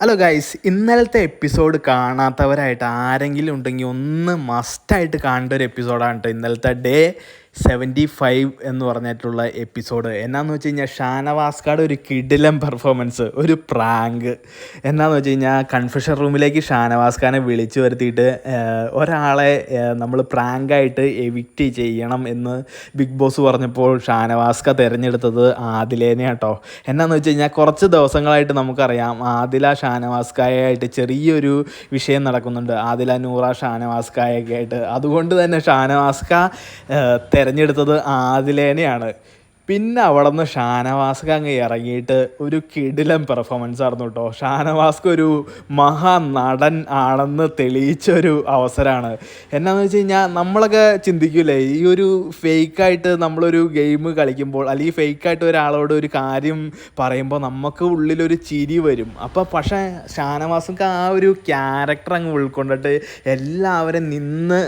Hello guys ഇന്നലത്തെ episode കാണാത്തവരായിട്ട് ആരെങ്കിലും ഉണ്ടെങ്കിൽ ഒന്ന് മസ്റ്റായിട്ട് കാണേണ്ട ഒരു എപ്പിസോഡാണ് കേട്ടോ ഇന്നലത്തെ ഡേ സെവന്റി ഫൈവ് എന്ന് പറഞ്ഞിട്ടുള്ള എപ്പിസോഡ്. എന്നാന്ന് വെച്ച് കഴിഞ്ഞാൽ ഷാനവാസ്കാട് ഒരു കിടിലം പെർഫോമൻസ് ഒരു പ്രാങ്ക്. എന്നാന്ന് വെച്ച് കഴിഞ്ഞാൽ കൺഫ്യൂഷൻ റൂമിലേക്ക് ഷാനവാസ്കാനെ വിളിച്ചു വരുത്തിയിട്ട് ഒരാളെ നമ്മൾ പ്രാങ്കായിട്ട് എവിക്റ്റ് ചെയ്യണം എന്ന് ബിഗ് ബോസ് പറഞ്ഞപ്പോൾ ഷാനവാസ്ക തിരഞ്ഞെടുത്തത് ആദിലേനെ കേട്ടോ എന്നാന്ന് വെച്ച് കഴിഞ്ഞാൽ കുറച്ച് ദിവസങ്ങളായിട്ട് നമുക്കറിയാം ആദില ഷാനവാസ്കായായിട്ട് ചെറിയൊരു വിഷയം നടക്കുന്നുണ്ട്. ആദില നൂറ ഷാനവാസ്കായൊക്കെ ആയിട്ട് അതുകൊണ്ട് തന്നെ ഷാനവാസ്ക തിരഞ്ഞെടുത്തത് ആദിലേനെയാണ്. പിന്നെ അവിടെ നിന്ന് ഷാനവാസ്ക അങ്ങ് ഇറങ്ങിയിട്ട് ഒരു കിടിലം പെർഫോമൻസ് ആയിരുന്നു കേട്ടോ ഷാനവാസ്ക ഒരു മഹാ നടൻ ആണെന്ന് തെളിയിച്ച ഒരു അവസരമാണ് എന്നാന്ന് വെച്ച് കഴിഞ്ഞാൽ നമ്മളൊക്കെ ചിന്തിക്കൂലേ ഈ ഒരു ഫേക്കായിട്ട് നമ്മളൊരു ഗെയിം കളിക്കുമ്പോൾ അല്ലെങ്കിൽ ഫേക്കായിട്ട് ഒരാളോട് ഒരു കാര്യം പറയുമ്പോൾ നമുക്ക് ഉള്ളിലൊരു ചിരി വരും. അപ്പോൾ പക്ഷേ ഷാനവാസ്ക ആ ഒരു ക്യാരക്ടർ അങ്ങ് ഉൾക്കൊണ്ടിട്ട് എല്ലാവരും നിന്ന്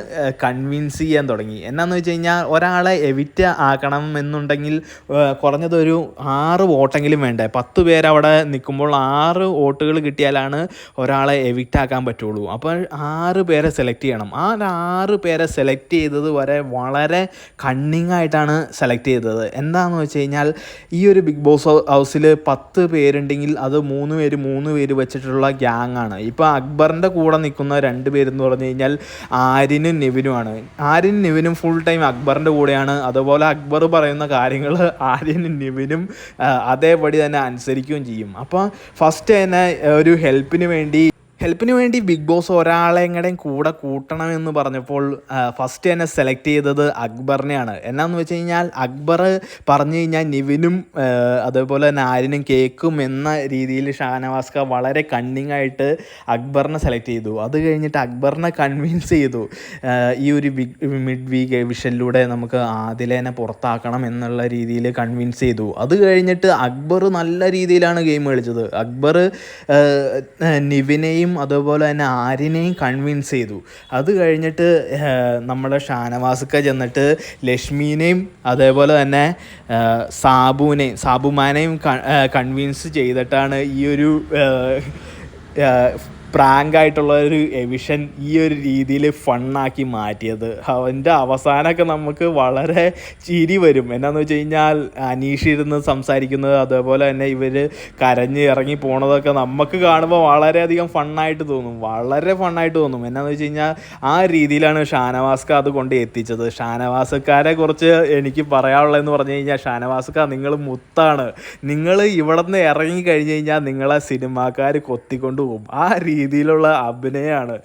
കൺവിൻസ് ചെയ്യാൻ തുടങ്ങി. എന്നാന്ന് വെച്ച് കഴിഞ്ഞാൽ ഒരാളെ എവിറ്റ് ആക്കണം എന്നുണ്ടെങ്കിൽ ഏഹ്, കുറഞ്ഞത് ഒരു ആറ് വോട്ടെങ്കിലും വേണ്ടേ? പത്ത് പേരവിടെ നിൽക്കുമ്പോൾ ആറ് വോട്ടുകൾ കിട്ടിയാലാണ് ഒരാളെ എവിക്റ്റ് ആക്കാൻ പറ്റുള്ളൂ. അപ്പോൾ ആറ് പേരെ സെലക്ട് ചെയ്യണം. ആ ആറ് പേരെ സെലക്ട് ചെയ്തത് വരെ വളരെ കണ്ണിങ് ആയിട്ടാണ് സെലക്ട് ചെയ്തത്. എന്താണെന്ന് വെച്ച് കഴിഞ്ഞാൽ ഈ ഒരു ബിഗ് ബോസ് ഹൗസിൽ പത്ത് പേരുണ്ടെങ്കിൽ അത് മൂന്ന് പേര് മൂന്ന് പേര് വെച്ചിട്ടുള്ള ഗ്യാങ് ആണ്. ഇപ്പോൾ അക്ബറിന്റെ കൂടെ നിൽക്കുന്ന രണ്ട് പേരെന്ന് പറഞ്ഞു കഴിഞ്ഞാൽ ആര്യനും നിവിനുമാണ്. ആര്യനും നിവിനും ഫുൾ ടൈം അക്ബറിന്റെ കൂടെയാണ്. അതുപോലെ അക്ബർ പറയുന്ന കാര്യങ്ങൾ ആര്യനും നിവിനും അതേപടി തന്നെ അനുസരിക്കുകയും ചെയ്യും. അപ്പോൾ ഫസ്റ്റ് തന്നെ ഒരു ഹെൽപ്പിന് വേണ്ടി ഹെൽപ്പിന് വേണ്ടി ബിഗ് ബോസ് ഒരാളെ എങ്ങടെയും കൂടെ കൂട്ടണമെന്ന് പറഞ്ഞപ്പോൾ ഫസ്റ്റ് തന്നെ സെലക്ട് ചെയ്തത് അക്ബറിനെയാണ്. എന്നാന്ന് വെച്ച് കഴിഞ്ഞാൽ അക്ബർ പറഞ്ഞു കഴിഞ്ഞാൽ നിവിനും അതേപോലെ തന്നെ ആരിനും കേക്കും എന്ന രീതിയിൽ ഷാനവാസ്ക വളരെ കണ്ണിങ് ആയിട്ട് അക്ബറിനെ സെലക്ട് ചെയ്തു. അത് കഴിഞ്ഞിട്ട് അക്ബറിനെ കൺവിൻസ് ചെയ്തു ഈ ഒരു ബിഗ് മിഡ് വീക്ക് വിഷനിലൂടെ നമുക്ക് ആദിലേനെ പുറത്താക്കണം എന്നുള്ള രീതിയിൽ കൺവിൻസ് ചെയ്തു. അത് കഴിഞ്ഞിട്ട് അക്ബർ നല്ല രീതിയിലാണ് ഗെയിം കളിച്ചത്. അക്ബർ നിവിനെയും അതുപോലെ തന്നെ ആര്യനെയും കൺവിൻസ് ചെയ്തു. അത് കഴിഞ്ഞിട്ട് നമ്മുടെ ഷാനവാസ്ക്ക ചെന്നിട്ട് ലക്ഷ്മീനെയും അതേപോലെ തന്നെ സാബുവിനെയും സാബുമാനെയും കൺവിൻസ് ചെയ്തിട്ടാണ് ഈ ഒരു പ്രാങ്ക് ആയിട്ടുള്ള ഒരു എവിഷൻ ഈ ഒരു രീതിയിൽ ഫണ്ണാക്കി മാറ്റിയത്. അവന്റെ അവസാനമൊക്കെ നമുക്ക് വളരെ ചിരി വരും. എന്നാന്ന് വെച്ച് കഴിഞ്ഞാൽ അനീഷ് ഇരുന്ന് സംസാരിക്കുന്നത് അതേപോലെ തന്നെ ഇവർ കരഞ്ഞ് ഇറങ്ങി പോണതൊക്കെ നമുക്ക് കാണുമ്പോൾ വളരെയധികം ഫണ്ണായിട്ട് തോന്നും. വളരെ ഫണ്ണായിട്ട് തോന്നും. എന്നാന്ന് വെച്ച് കഴിഞ്ഞാൽ ആ രീതിയിലാണ് ഷാനവാസ്ക അത് കൊണ്ട് എത്തിച്ചത്. ഷാനവാസക്കാരെ കുറിച്ച് എനിക്ക് പറയാനുള്ളതെന്ന് പറഞ്ഞു കഴിഞ്ഞാൽ ഷാനവാസ്ക നിങ്ങൾ മുത്താണ്. നിങ്ങൾ ഇവിടെ നിന്ന് ഇറങ്ങി കഴിഞ്ഞ് കഴിഞ്ഞാൽ നിങ്ങളെ സിനിമാക്കാർ കൊത്തിക്കൊണ്ട് പോകും. ആ രീതിയിലുള്ള അഭിനയമാണ്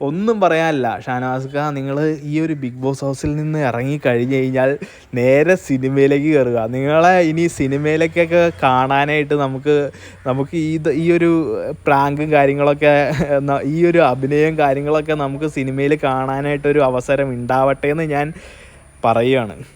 ഒന്നും പറയാനില്ല. ഷാനവാസ് ഷാനവാസ്ക നിങ്ങൾ ഈ ഒരു ബിഗ് ബോസ് ഹൗസിൽ നിന്ന് ഇറങ്ങി കഴിഞ്ഞ് കഴിഞ്ഞാൽ നേരെ സിനിമയിലേക്ക് കയറുക നിങ്ങളെ ഇനി സിനിമയിലേക്കൊക്കെ കാണാനായിട്ട് നമുക്ക് നമുക്ക് ഈ ഈ ഒരു പ്രാങ്കും കാര്യങ്ങളൊക്കെ ഈ ഒരു അഭിനയം കാര്യങ്ങളൊക്കെ നമുക്ക് സിനിമയിൽ കാണാനായിട്ടൊരു അവസരം ഉണ്ടാവട്ടെ എന്ന് ഞാൻ പറയുകയാണ്